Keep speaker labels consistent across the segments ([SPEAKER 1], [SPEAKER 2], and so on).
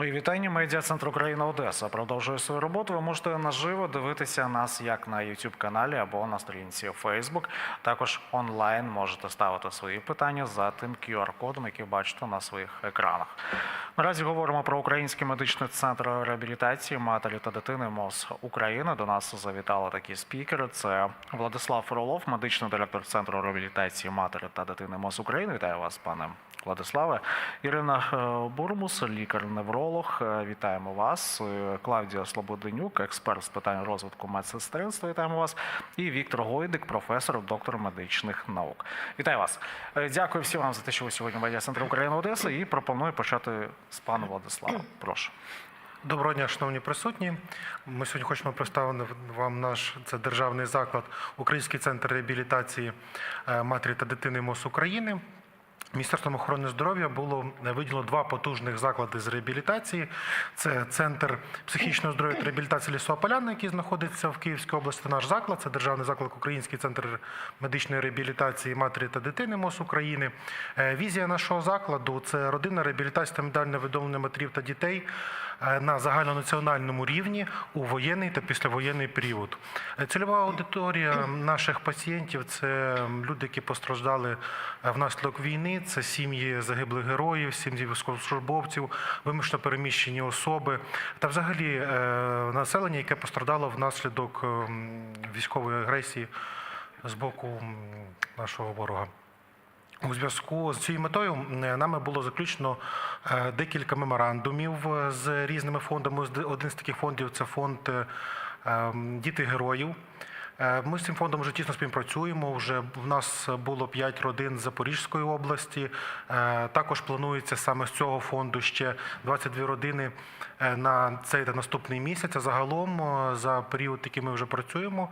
[SPEAKER 1] Мої вітання. Медіа Центр Україна Одеса продовжує свою роботу. Ви можете наживо дивитися нас як на youtube каналі або на сторінці Facebook. Також онлайн можете ставити свої питання за тим QR-кодом, який бачите на своїх екранах. Наразі говоримо про Український медичний центр реабілітації матері та дитини МОЗ України. До нас завітали такі спікери. Це Владислав Фролов, медичний директор центру реабілітації матері та дитини МОЗ України. Вітаю вас, пане Владиславе. Ірина е, Бурмус, лікар-невролог. Е, Вітаємо вас. Е, Клавдія Слободенюк, експерт з питань розвитку медсестринства. Вітаємо вас. І Віктор Гойдик, професор, доктор медичних наук. Вітаю вас. Дякую всім вам за те, що ви сьогодні медіа центру України Одеса. І пропоную почати з пана Владислава. Прошу.
[SPEAKER 2] Доброго дня, шановні присутні. Ми сьогодні хочемо представити вам наш це державний заклад, Український центр реабілітації матері та дитини МОЗ України. Міністерством охорони здоров'я було виділено два потужних заклади з реабілітації. Це центр психічного здоров'я та реабілітації Лісополяна, який знаходиться в Київській області. Наш заклад це державний заклад Український центр медичної реабілітації матері та дитини МОЗ України. Е, Візія нашого закладу це родинна реабілітація та медальне відомлення матерів та дітей е, на загальнонаціональному рівні у воєнний та післявоєнний період. Е, Цільова аудиторія наших пацієнтів це люди, які постраждали е, внаслідок війни. Це сім'ї загиблих героїв, сім'ї військовослужбовців, вимушено переміщені особи та взагалі е, населення, яке постраждало внаслідок військової агресії з боку нашого ворога. У зв'язку з цією метою нами було заключено е, декілька меморандумів е, з різними фондами. Один з таких фондів це фонд е, Діти героїв. Е, Ми з цим фондом вже тісно співпрацюємо. Вже в нас було 5 родин з Запорізької області. Е, Також планується саме з цього фонду ще 22 родини е, на цей та наступний місяць. А загалом за період, який ми вже працюємо,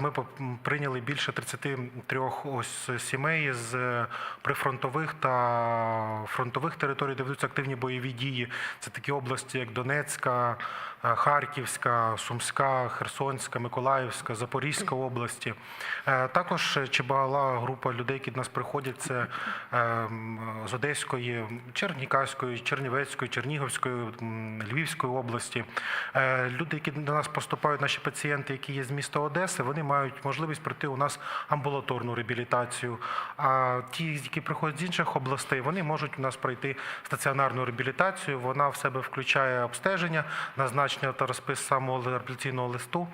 [SPEAKER 2] ми прийняли більше 33 ось сімей з прифронтових та фронтових територій, де ведуться активні бойові дії. Це такі області, як Донецька, Харківська, Сумська, Херсонська, Миколаївська, Запорізька області. Е, Також чимала група людей, які до нас приходять, це е, з Одеської, Черніківської, Чернівецької, Чернігівської, Львівської області. Е, Люди, які до нас поступають, наші пацієнти, які є з міста Одеси, вони мають можливість пройти у нас амбулаторну реабілітацію. А ті, які приходять з інших областей, вони можуть у нас пройти стаціонарну реабілітацію. Вона в себе включає обстеження, назначення та розпис самого реабілітаційного листу,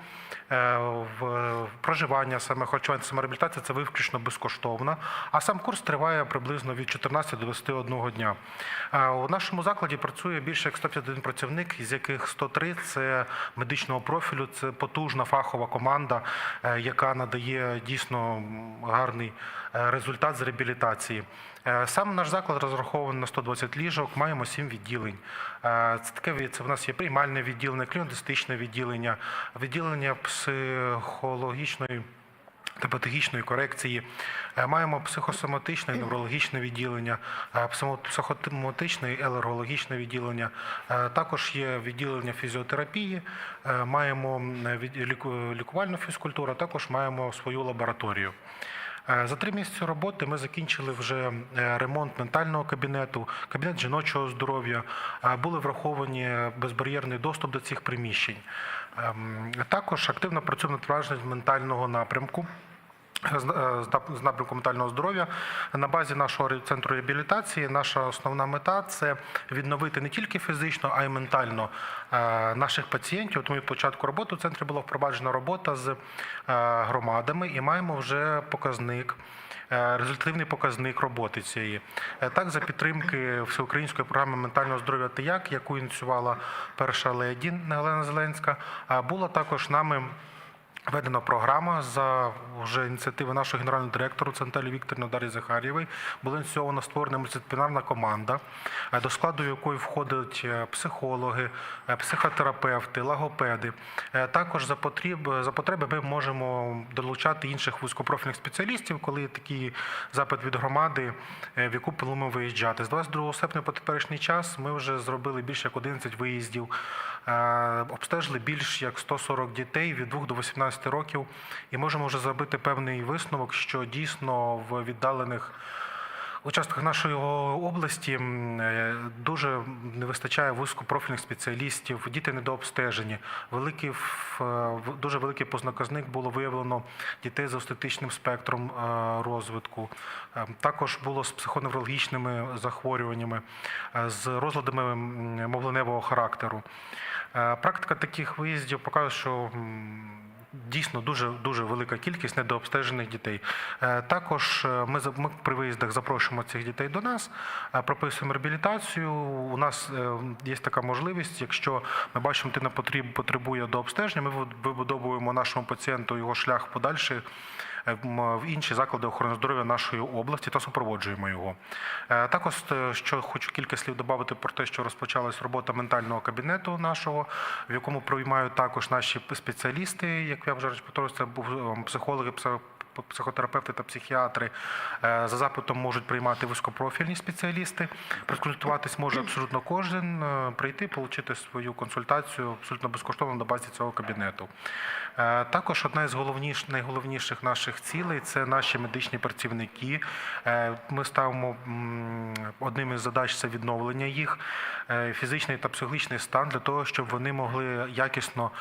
[SPEAKER 2] е, в проживання, саме харчування, саме реабілітація це виключно безкоштовна. А сам курс триває приблизно від 14 до 21 дня. Е, У нашому закладі працює більше як 151 працівник, з яких 103 – це медичного профілю. Це потужна фахова команда, е, яка надає дійсно гарний е, результат з реабілітації. Е, Сам наш заклад розрахований на 120 ліжок, маємо 7 відділень. Е, Це таке це в нас є приймальне відділення, клінодистичне відділення, відділення психологічної та патологічної корекції. Е, Маємо психосоматичне і неврологічне відділення, психосоматичне і алергологічне відділення. Також є відділення фізіотерапії, маємо лікувальну фізкультуру, також маємо свою лабораторію. Е, За три місяці роботи ми закінчили вже е, ремонт ментального кабінету, кабінет жіночого здоров'я. Е, Були враховані безбар'єрний доступ до цих приміщень. Ем, Також активно працюємо над враженням ментального напрямку. З е, напрямку ментального здоров'я на базі нашого центру реабілітації. Наша основна мета це відновити не тільки фізично, а й ментально е, наших пацієнтів. Тому від початку роботи у центрі була впроваджена робота з е, громадами, і маємо вже показник. Результативний показник роботи цієї так за підтримки всеукраїнської програми ментального здоров'я ТИЯК, яку ініціювала перша леді Олена Зеленська, була також нами Введена програма за вже ініціативи нашого генерального директора Центелі Вікторівни Дар'ї Захарєвої. Була ініційована створена мультидисциплінарна команда, е, до складу якої входять е, психологи, е, психотерапевти, логопеди. Також за потреб за потреби ми можемо долучати інших вузькопрофільних спеціалістів, коли такий запит від громади, в яку плануємо виїжджати. З 22 серпня по теперішній час ми вже зробили більше як 11 виїздів. Обстежили більш як 140 дітей від 2 до 18 років, і можемо вже зробити певний висновок, що дійсно в віддалених участках нашої області е, дуже не вистачає вузькопрофільних спеціалістів, діти недообстежені. Великий, е, дуже великий познаказник було виявлено дітей з аутистичним спектром е, розвитку. Також було з психоневрологічними захворюваннями, з розладами мовленевого характеру. Практика таких виїздів показує, що дійсно дуже дуже велика кількість недообстежених дітей. Е, Також е, ми ми при виїздах запрошуємо цих дітей до нас, е, прописуємо реабілітацію. У нас є така можливість, якщо ми бачимо, дитина потребує до обстеження, ми вибудовуємо нашому пацієнту його шлях подальший в інші заклади охорони здоров'я нашої області та супроводжуємо його. Е, Також е, що хочу кілька слів додати про те, що розпочалась робота ментального кабінету нашого, в якому приймають також наші спеціалісти, як я вже повторюю, це був, е, психологи, психо- психотерапевти та психіатри. Е, За запитом можуть приймати вузькопрофільні спеціалісти. Проконсультуватись може абсолютно кожен, е, прийти, отримати свою консультацію абсолютно безкоштовно на базі цього кабінету. Е, Також одна із головніш, найголовніших наших цілей це наші медичні працівники. Ми ставимо одним із задач це відновлення їх, фізичний та психологічний стан для того, щоб вони могли якісно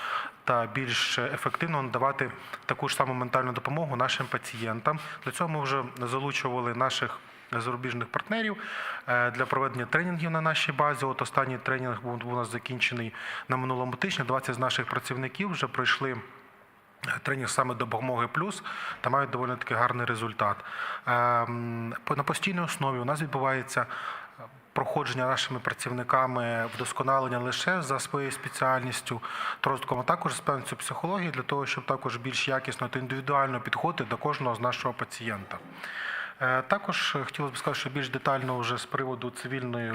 [SPEAKER 2] та більш ефективно надавати таку ж саму ментальну допомогу нашим пацієнтам. Для цього ми вже залучували наших зарубіжних партнерів е, для проведення тренінгів на нашій базі. От останній тренінг був у нас закінчений на минулому тижні. 20 з наших працівників вже пройшли. Тренінг саме допомоги плюс та мають доволі таки гарний результат. Ем, На постійній основі у нас відбувається е, проходження нашими працівниками вдосконалення лише за своєю спеціальністю та розвитком, а також з певністю психології для того, щоб також більш якісно та індивідуально підходити до кожного з нашого пацієнта. Е, Також хотілося б сказати, що більш детально вже з приводу цивільної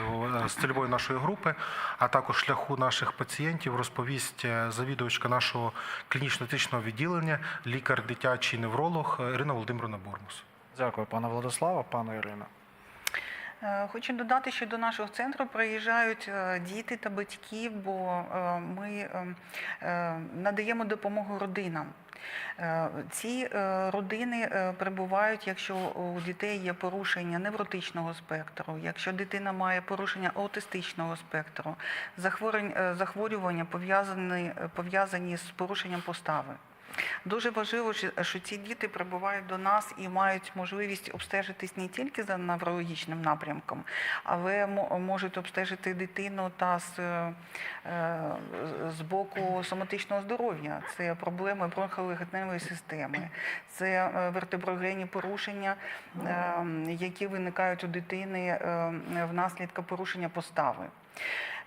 [SPEAKER 2] е, з цільової нашої групи, а також шляху наших пацієнтів розповість е, завідувачка нашого клінічно-етичного відділення, лікар дитячий невролог Ірина Володимировна Бурмус.
[SPEAKER 1] Дякую, пане Владиславе, пане Ірино.
[SPEAKER 3] Е, Хочу додати, що до нашого центру приїжджають е, діти та батьки, бо е, ми е, е, надаємо допомогу родинам. Ці родини перебувають, якщо у дітей є порушення невротичного спектру, якщо дитина має порушення аутистичного спектру, захворювання, пов'язані з порушенням постави. Дуже важливо, що- ці діти прибувають до нас і мають можливість обстежитись не тільки за неврологічним напрямком, але можуть обстежити дитину та з, е, з боку соматичного здоров'я. Це проблеми бронхолегеневої системи, це е, вертеброгенні порушення, е, які виникають у дитини е, внаслідок порушення постави.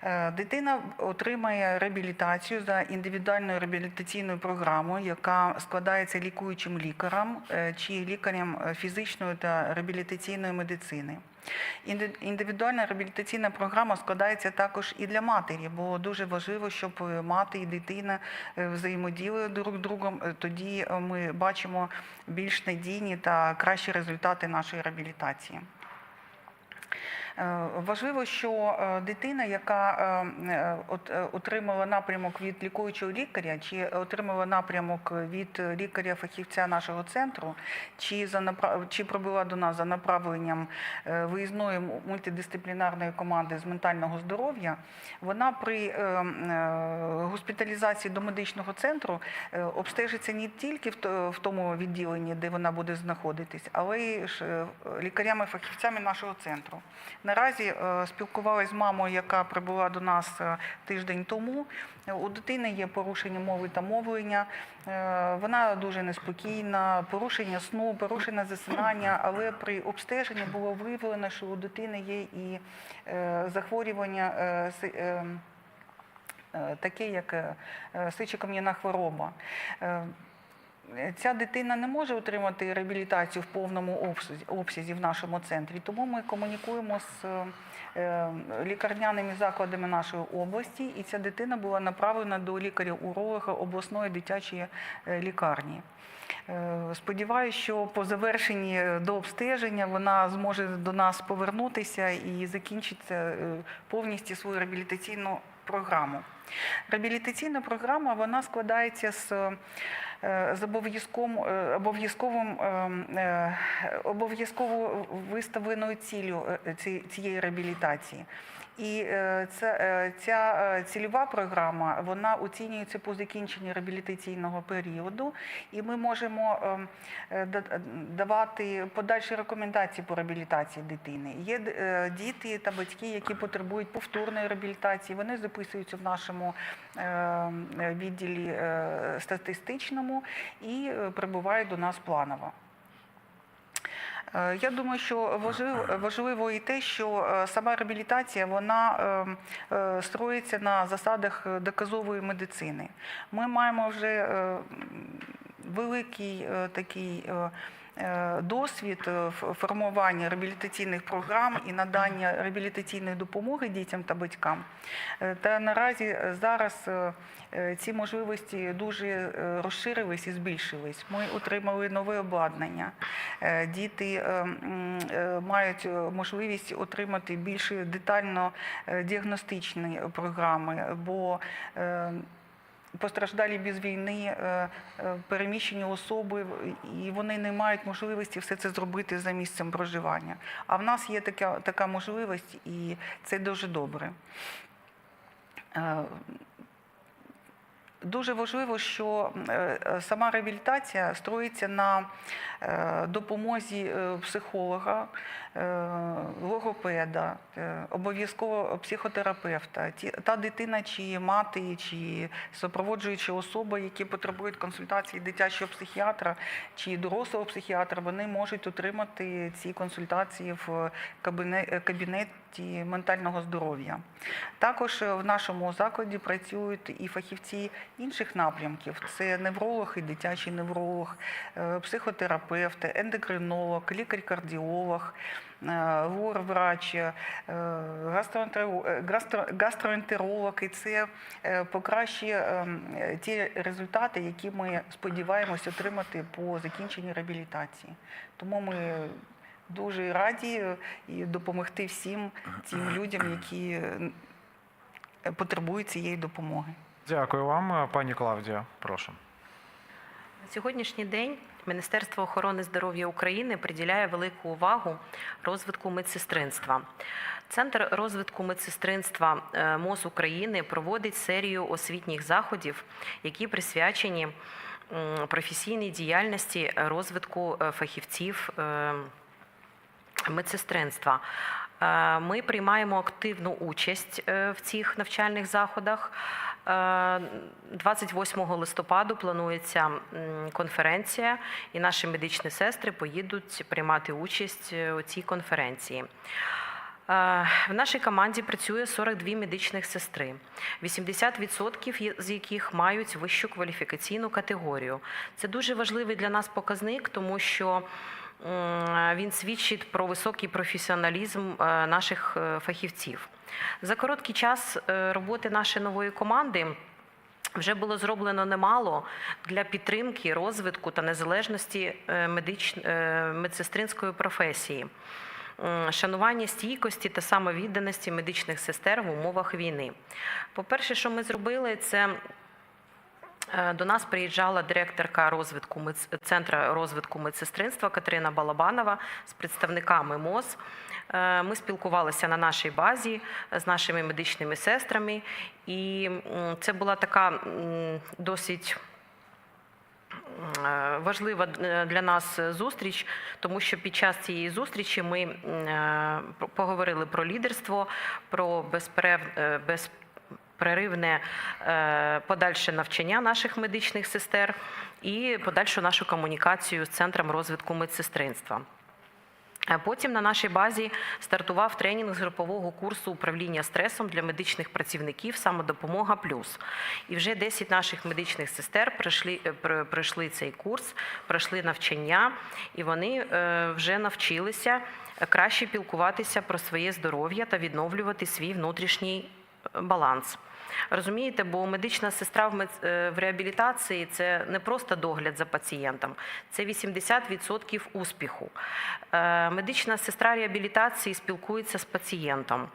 [SPEAKER 3] Е, Дитина отримає реабілітацію за індивідуальною реабілітаційною програмою, яка складається лікуючим лікарем е, чи лікарем е, фізичної та реабілітаційної медицини. Індивідуальна реабілітаційна програма складається також і для матері, бо дуже важливо, щоб мати і дитина взаємодіяли друг з другом. Тоді ми бачимо більш надійні та кращі результати нашої реабілітації. Е, Важливо, що е, дитина, яка е, от- отримала напрямок від лікуючого лікаря, чи отримала напрямок від лікаря-фахівця нашого центру, чи за чи прибула до нас за направленням виїзної мультидисциплінарної команди з ментального здоров'я, вона при госпіталізації до медичного центру обстежиться не тільки в то- в тому відділенні, де вона буде знаходитись, але й лікарями-фахівцями нашого центру. Наразі е, спілкувалася з мамою, яка прибула до нас е, тиждень тому. У дитини є порушення мови та мовлення. Е, Вона дуже неспокійна, порушення сну, порушення засинання, але при обстеженні було виявлено, що у дитини є і захворювання. Таке, як е, хвороба. Ця дитина не може отримати реабілітацію в повному обсязі, в нашому центрі, тому ми комунікуємо з е, лікарняними закладами нашої області, і ця дитина була направлена до лікаря-уролога обласної дитячої е, лікарні. Е, Сподіваюся, що по завершенні до обстеження вона зможе до нас повернутися і закінчиться повністю свою реабілітаційну програму. Реабілітаційна програма вона складається з, з обов'язком, е, обов'язковим, е, е, обов'язково виставленою ціллю е, ці- цієї реабілітації. І е, це, е, ця е, цільова програма вона оцінюється по закінченні реабілітаційного періоду, і ми можемо ем, е, да- давати подальші рекомендації по реабілітації дитини. Є е, діти та батьки, які потребують повторної реабілітації. Вони записуються в нашому е, відділі е, статистичному і прибуває до нас планово. Е, Я думаю, що важливо, важливо і те, що е, сама реабілітація вона е, е, строїться на засадах е, доказової медицини. Ми маємо вже е, великий е, такий. Е, Досвід е, формування реабілітаційних програм і надання реабілітаційної допомоги дітям та батькам. Е, Та наразі зараз ці можливості дуже розширились і збільшились. Ми отримали нове обладнання. Діти мають можливість отримати більш детально діагностичні програми, бо Постраждалі без війни, е, е, переміщені особи, і вони не мають можливості все це зробити за місцем проживання. А в нас є така, така можливість, і це дуже добре. Дуже важливо, що е, е, сама реабілітація строїться на е, допомозі психолога, логопеда, обов'язково психотерапевта. Та дитина, чи мати, чи супроводжуюча особа, які потребують консультації дитячого психіатра чи дорослого психіатра, вони можуть отримати ці консультації в кабінеті ментального здоров'я. Також в нашому закладі працюють і фахівці інших напрямків: це невролог і дитячий невролог, е, психотерапевт, ендокринолог, лікар-кардіолог, е, лор-врач, е, гастроентеро- е, гастро- гастроентеролог. І це покращує ем, ті результати, які ми сподіваємось отримати по закінченні реабілітації. Тому ми дуже раді і допомогти всім тим людям, які потребують цієї допомоги.
[SPEAKER 1] Дякую вам, Е, пані Клавдія. Прошу.
[SPEAKER 4] На сьогоднішній день Міністерство охорони здоров'я України приділяє велику увагу розвитку медсестринства. Центр розвитку медсестринства е, МОЗ України проводить серію освітніх заходів, які присвячені професійній діяльності розвитку е, фахівців медсестринства. Ми приймаємо активну участь в цих навчальних заходах. Е, 28 листопаду планується конференція, і наші медичні сестри поїдуть приймати участь е, у цій конференції. Е, В нашій команді працює 42 медичних сестри, 80% з яких мають вищу кваліфікаційну категорію. Це дуже важливий для нас показник, тому що він свідчить про високий професіоналізм е, наших е, фахівців. За короткий час е, роботи нашої нової команди. Вже було зроблено немало для підтримки, розвитку та незалежності е, медич... е, медсестринської професії, шанування стійкості та самовідданості медичних сестер в умовах війни. По-перше, що ми зробили, це До нас приїжджала директорка розвитку центру розвитку медсестринства Катерина Балабанова з представниками МОЗ. Е, Ми спілкувалися на нашій базі з нашими медичними сестрами, і це була така досить. е, Важлива е, для нас зустріч, тому що під час цієї зустрічі ми е, поговорили про лідерство, про безперев... е, е, подальше навчання наших медичних сестер і подальшу нашу комунікацію з центром розвитку медсестринства. Е, Потім на нашій базі стартував тренінг з групового курсу управління стресом для медичних працівників самодопомога плюс. І вже 10 наших медичних сестер пройшли, е, пройшли цей курс, пройшли навчання, і вони вже навчилися краще пілкуватися про своє здоров'я та відновлювати свій внутрішній баланс. Розумієте, бо медична сестра в е, реабілітації це не просто догляд за пацієнтом, це 80% успіху. Е, Медична сестра реабілітації спілкується з пацієнтом,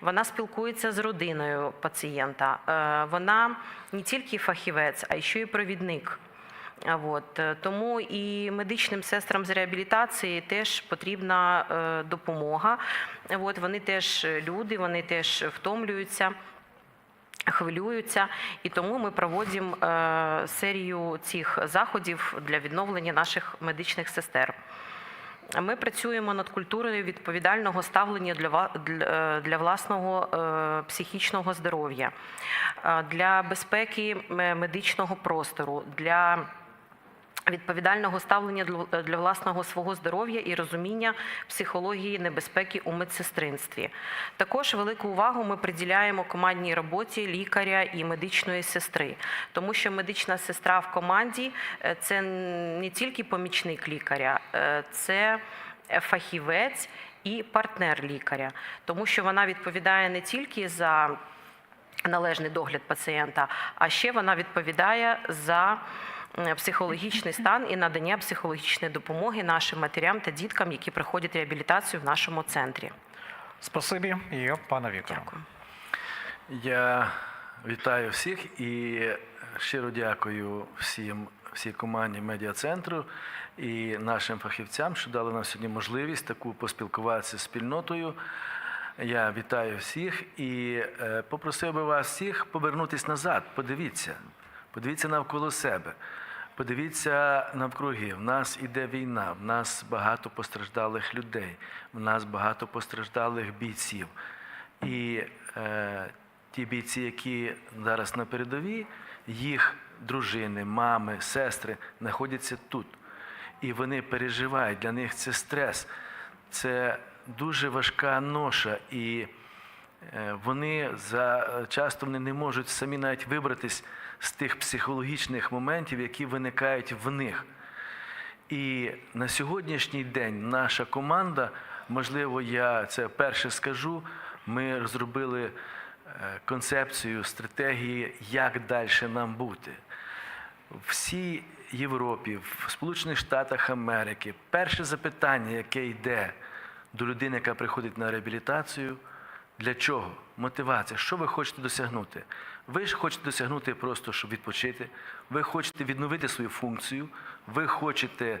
[SPEAKER 4] вона спілкується з родиною пацієнта. Е, Вона не тільки фахівець, а й ще й провідник. От, е, тому і медичним сестрам з реабілітації теж потрібна е, допомога. От, вони теж люди, вони теж втомлюються. Хвилюються, і тому ми проводимо е, серію цих заходів для відновлення наших медичних сестер. Ми працюємо над культурою відповідального ставлення для, для, е, власного е, психічного здоров'я, е, для безпеки е, медичного простору, для відповідального ставлення для- власного свого здоров'я і розуміння психології небезпеки у медсестринстві. Також велику увагу ми приділяємо командній роботі лікаря і медичної сестри, тому що медична сестра в команді е, це не тільки помічник лікаря, е, це фахівець і партнер лікаря, тому що вона відповідає не тільки за належний догляд пацієнта, а ще вона відповідає за психологічний стан і надання психологічної допомоги нашим матерям та діткам, які проходять реабілітацію в нашому центрі.
[SPEAKER 1] Спасибі і пане Вікторе.
[SPEAKER 4] Дякую.
[SPEAKER 5] Я вітаю всіх і щиро дякую всім, всій команді медіа-центру і нашим фахівцям, що дали нам сьогодні можливість таку поспілкуватися з спільнотою. Я вітаю всіх і е, попросив би вас всіх повернутися назад. Подивіться, подивіться навколо себе. Подивіться навкруги. В нас іде війна, в нас багато постраждалих людей, в нас багато постраждалих бійців. І е, ті бійці, які зараз на передовій, їх дружини, мами, сестри знаходяться тут. І вони переживають, для них це стрес, це дуже важка ноша. І е, вони за часто вони не можуть самі навіть вибратись з тих психологічних моментів, які виникають в них. І на сьогоднішній день наша команда, можливо, я це перше скажу, ми розробили е, концепцію, стратегії, як далі нам бути. Всій Європі, в Сполучених Штатах Америки, перше запитання, яке йде до людини, яка приходить на реабілітацію, для чого? Мотивація. Що ви хочете досягнути? Ви ж хочете досягнути просто, щоб відпочити, ви хочете відновити свою функцію, ви хочете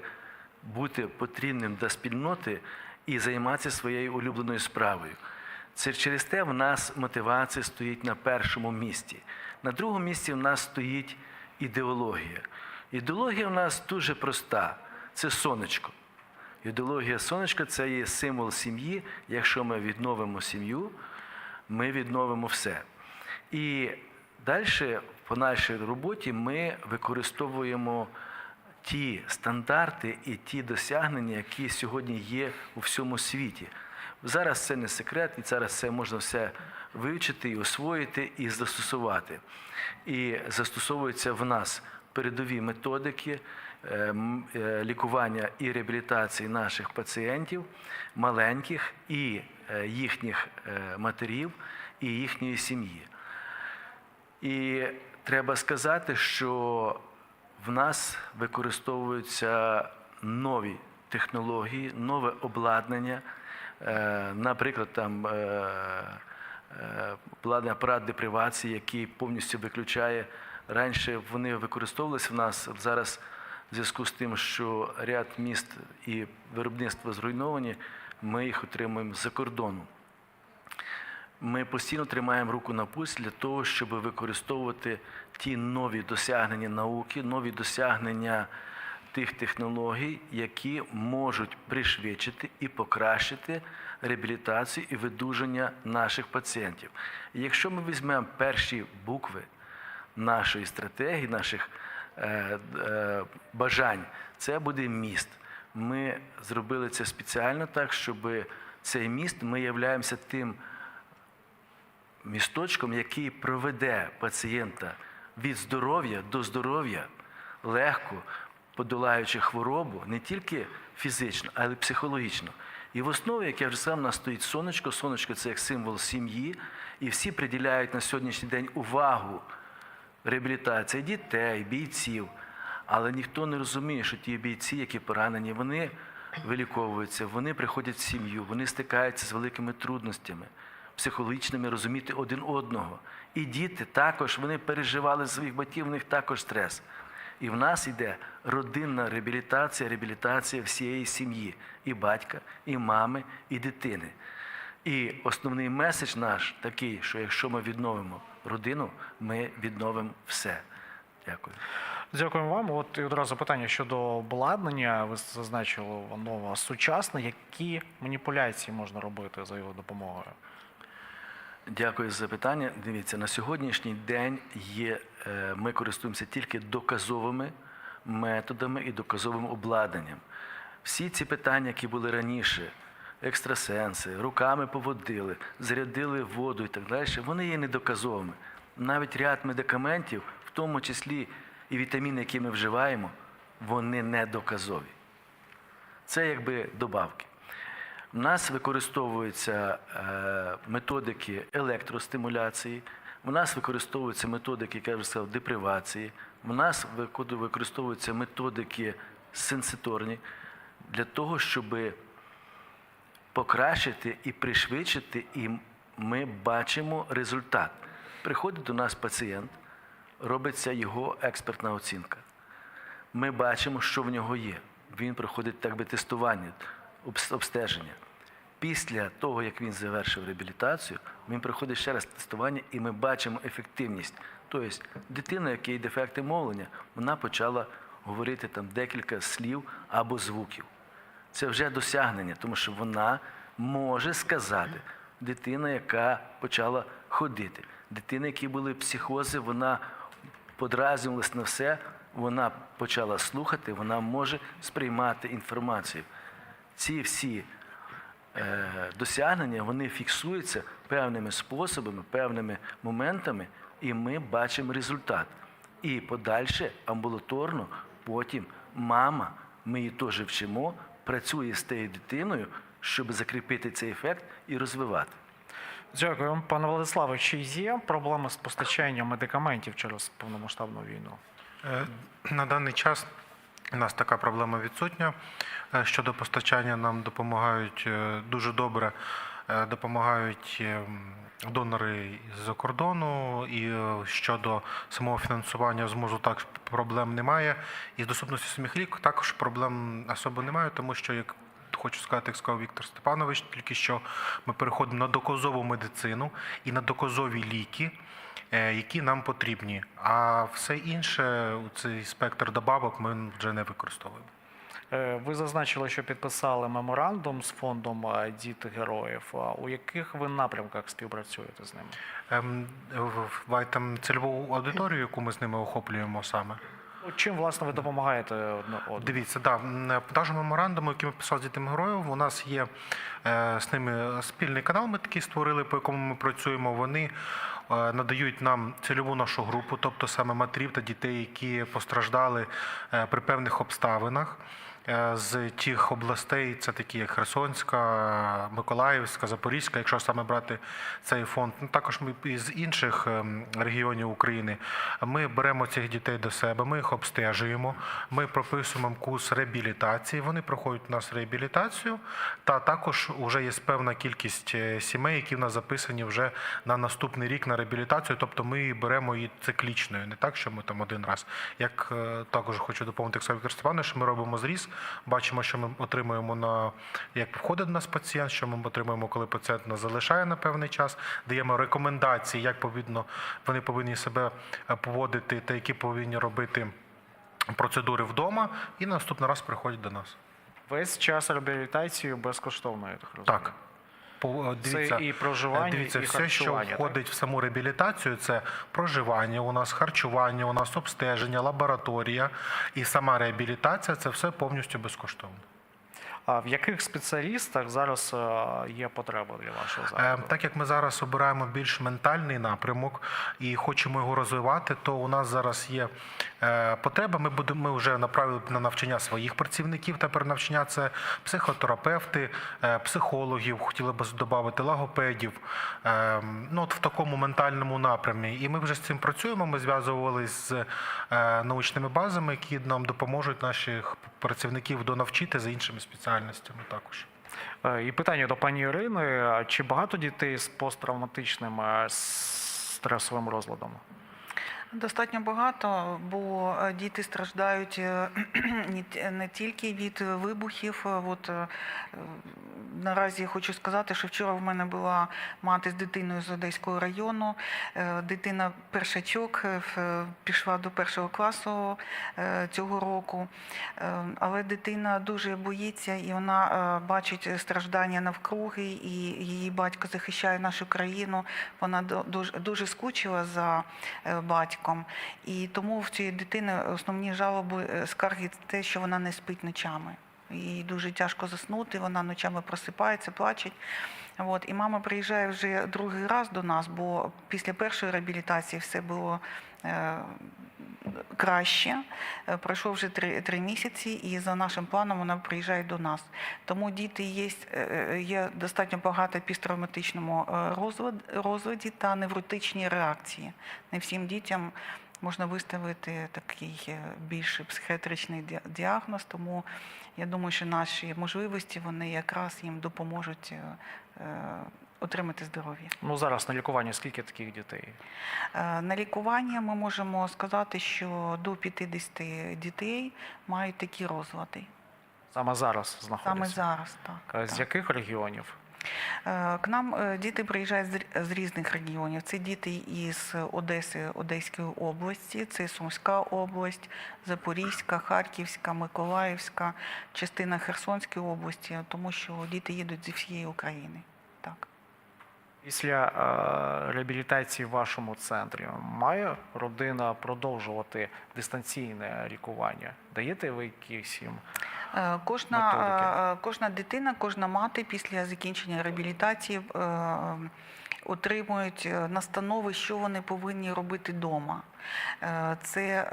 [SPEAKER 5] бути потрібним для спільноти і займатися своєю улюбленою справою. Це через те в нас мотивація стоїть на першому місці. На другому місці в нас стоїть ідеологія. Ідеологія в нас дуже проста це сонечко. Ідеологія сонечка це є символ сім'ї. Якщо ми відновимо сім'ю, ми відновимо все. І далі по нашій роботі ми використовуємо ті стандарти і ті досягнення, які сьогодні є у всьому світі. Зараз це не секрет, і зараз це можна все вивчити і освоїти і застосувати. І застосовуються в нас передові методики е, е, лікування і реабілітації наших пацієнтів, маленьких і їхніх е, матерів, і їхньої сім'ї. І треба сказати, що в нас використовуються нові технології, нове обладнання. Е, Наприклад, там е, е, обладнання апарат депривації, який повністю виключає. Раніше вони використовувалися в нас зараз в зв'язку з тим, що ряд міст і виробництва зруйновані, ми їх отримуємо з-за кордону. Ми постійно тримаємо руку на пульс для того, щоб використовувати ті нові досягнення науки, нові досягнення тих технологій, які можуть пришвидшити і покращити реабілітацію і видужання наших пацієнтів. І якщо ми візьмемо перші букви нашої стратегії, наших е, е, бажань, це буде міст. Ми зробили це спеціально так, щоб цей міст ми являємося тим місточком, який проведе пацієнта від здоров'я до здоров'я легко подолаючи хворобу не тільки фізично, але й психологічно. І в основі, як я вже сказав, у нас стоїть сонечко. Сонечко це як символ сім'ї, і всі приділяють на сьогоднішній день увагу реабілітації дітей, бійців. Але ніхто не розуміє, що ті бійці, які поранені, вони виліковуються, вони приходять в сім'ю, вони стикаються з великими трудностями, психологічними, розуміти один одного. І діти також вони переживали своїх батьків, у них також стрес. І в нас йде родинна реабілітація, реабілітація всієї сім'ї, і батька, і мами, і дитини. І основний меседж наш такий, що якщо ми відновимо родину, ми відновимо все. Дякую.
[SPEAKER 1] Дякуємо вам. От і одразу питання щодо обладнання. Ви зазначили, воно сучасне. Які маніпуляції можна робити за його допомогою?
[SPEAKER 5] Дякую за запитання. Дивіться, на сьогоднішній день є, е, ми користуємося тільки доказовими методами і доказовим обладнанням. Всі ці питання, які були раніше, екстрасенси, руками поводили, зарядили воду і так далі, вони є недоказовими. Навіть ряд медикаментів, в тому числі і вітаміни, які ми вживаємо, вони недоказові. Це якби добавки. У нас використовуються е, методики електростимуляції, у нас використовуються методики, як я вже сказав, депривації, у нас використовуються методики сенситорні для того, щоб покращити і пришвидшити, і ми бачимо результат. Приходить до нас пацієнт, робиться його експертна оцінка ми бачимо, що в нього є. Він проходить так би тестування, обстеження. Після того, як він завершив реабілітацію, він проходить ще раз тестування, і ми бачимо ефективність. Тобто, дитина, яка є дефекти мовлення, вона почала говорити там декілька слів або звуків. Це вже досягнення, тому що вона може сказати. Дитина, яка почала ходити, дитина, які були психози, вона подразнювалась на все, вона почала слухати, вона може сприймати інформацію. Ці всі е, досягнення вони фіксуються певними способами, певними моментами, і ми бачимо результат. І подальше амбулаторно, потім мама, ми її теж вчимо, працює з тією дитиною, щоб закріпити цей ефект і розвивати.
[SPEAKER 1] Дякую, пане Владиславе. Чи є проблеми з постачанням медикаментів через повномасштабну війну?
[SPEAKER 2] Е, На даний час у нас така проблема відсутня. Е, Щодо постачання нам допомагають е, дуже добре. Допомагають донори з-за кордону, і щодо самого фінансування з МОЗу так проблем немає. І з доступності самих лік також проблем особо немає, тому що як хочу сказати, як сказав Віктор Степанович, тільки що ми переходимо на доказову медицину і на доказові ліки е, які нам потрібні. А все інше, цей спектр добавок, ми вже не використовуємо.
[SPEAKER 1] Е, Ви зазначили, що підписали меморандум з фондом е, Діти героїв. У яких ви напрямках співпрацюєте з ними?
[SPEAKER 2] Ем, там цільову аудиторію, яку ми з ними охоплюємо саме.
[SPEAKER 1] Чим власне ви допомагаєте одне одному?
[SPEAKER 2] Дивіться, да, по меморандуму, який ми писали з дітим героїв, у нас є е, з ними спільний канал. Ми такий створили, по якому ми працюємо. Вони е, надають нам цільову нашу групу, тобто саме матерів та дітей, які постраждали е, при певних обставинах. Е, З тих областей, це такі як Херсонська, Миколаївська, Запорізька, якщо саме брати цей фонд, ну також ми із інших ем, регіонів України. Ми беремо цих дітей до себе, ми їх обстежуємо, ми прописуємо курс реабілітації. Вони проходять у нас реабілітацію. Та також вже є певна кількість е, сімей, які в нас записані вже на наступний рік на реабілітацію. Тобто ми беремо її циклічною, не так, що ми там один раз. Як е, також хочу доповнити Степанович, що ми робимо зріз, бачимо, що ми отримуємо на як входить до нас пацієнт, що ми отримуємо, коли пацієнт нас залишає на певний час, даємо рекомендації, як повідно вони повинні себе е, поводити та які повинні робити процедури вдома, і наступний раз приходять до нас.
[SPEAKER 1] Весь час реабілітації безкоштовно, я так розумію.
[SPEAKER 2] Так. Е,
[SPEAKER 1] Це і проживання,
[SPEAKER 2] дивіться,
[SPEAKER 1] і
[SPEAKER 2] все, що
[SPEAKER 1] входить так?
[SPEAKER 2] входить в саму реабілітацію, це проживання, у нас харчування, у нас обстеження, лабораторія і сама реабілітація це все повністю безкоштовно.
[SPEAKER 1] В яких спеціалістах зараз е, є потреба для вашого
[SPEAKER 2] Е,
[SPEAKER 1] закладу?
[SPEAKER 2] Так як ми зараз обираємо більш ментальний напрямок і хочемо його розвивати, то у нас зараз є е, потреба. Ми будемо ми вже направили на навчання своїх працівників. Тепер навчання це психотерапевти, е, психологів, хотіли б додати логопедів. е, Ну от в такому ментальному напрямі. І ми вже з цим працюємо. Ми зв'язувалися з научними базами, які нам допоможуть наших працівників донавчити за іншими спеціальностями також.
[SPEAKER 1] Е, І питання до пані Ірини: чи багато дітей з посттравматичним е, стресовим розладом?
[SPEAKER 3] Достатньо багато, бо е, діти страждають е, не тільки від вибухів. е, От, наразі хочу сказати, що вчора в мене була мати з дитиною з Одеського району. Дитина першачок пішла до першого класу цього року. Але дитина дуже боїться і вона бачить страждання навкруги, і її батько захищає нашу країну. Вона дуже, скучила за е, батьком. І тому в цієї дитини основні жалоби, е, скарги те, що вона не спить ночами. Їй дуже тяжко заснути, вона ночами просипається, плаче. От. І мама приїжджає вже другий раз до нас, бо після першої реабілітації все було е, краще. Е, Пройшов вже три, три місяці, і за нашим планом вона приїжджає до нас. Тому діти є, е, є достатньо багато пісттравматичному е, розлад- та невротичні реакції. Не всім дітям можна виставити такий е, більш психіатричний діагноз, тому я думаю, що наші можливості вони якраз їм допоможуть е, е, отримати здоров'я.
[SPEAKER 1] Ну зараз на лікуванні скільки таких дітей?
[SPEAKER 3] Е, На лікування ми можемо сказати, що до 50 дітей мають такі розлади.
[SPEAKER 1] Саме зараз знаходяться?
[SPEAKER 3] Саме зараз, так.
[SPEAKER 1] Е, З
[SPEAKER 3] так.
[SPEAKER 1] яких регіонів?
[SPEAKER 3] Е, К нам діти приїжджають з з різних регіонів. Це діти із Одеси, Одеської області, це Сумська область, Запорізька, Харківська, Миколаївська, частина Херсонської області, тому що діти їдуть зі всієї України. Так.
[SPEAKER 1] Після е, реабілітації в вашому центрі має родина продовжувати дистанційне лікування? Даєте ви якісь їм?
[SPEAKER 3] Е, Кожна,
[SPEAKER 1] Методики.
[SPEAKER 3] е, кожна дитина, кожна мати після закінчення реабілітації отримують настанови, що вони повинні робити вдома. Це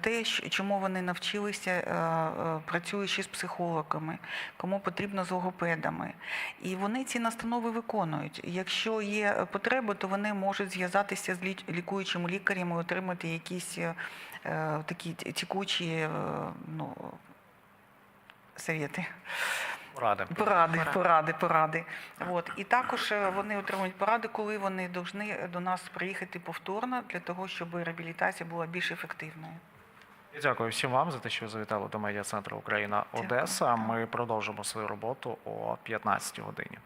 [SPEAKER 3] те, чому вони навчилися, е, е, працюючи з психологами, кому потрібно з логопедами. І вони ці настанови виконують. Якщо є потреба, то вони можуть зв'язатися з лікуючим лікарем і отримати якісь е, е, такі тікучі е, ну, совєти.
[SPEAKER 1] Ради.
[SPEAKER 3] Поради, поради, поради. От. І також е, вони отримують поради, коли вони повинні до нас приїхати повторно для того, щоб реабілітація була більш ефективною.
[SPEAKER 1] Я Дякую всім вам за те, що завітали до медіа центру Україна
[SPEAKER 3] Дякую.
[SPEAKER 1] Одеса. Ми продовжимо свою роботу о 15 годині.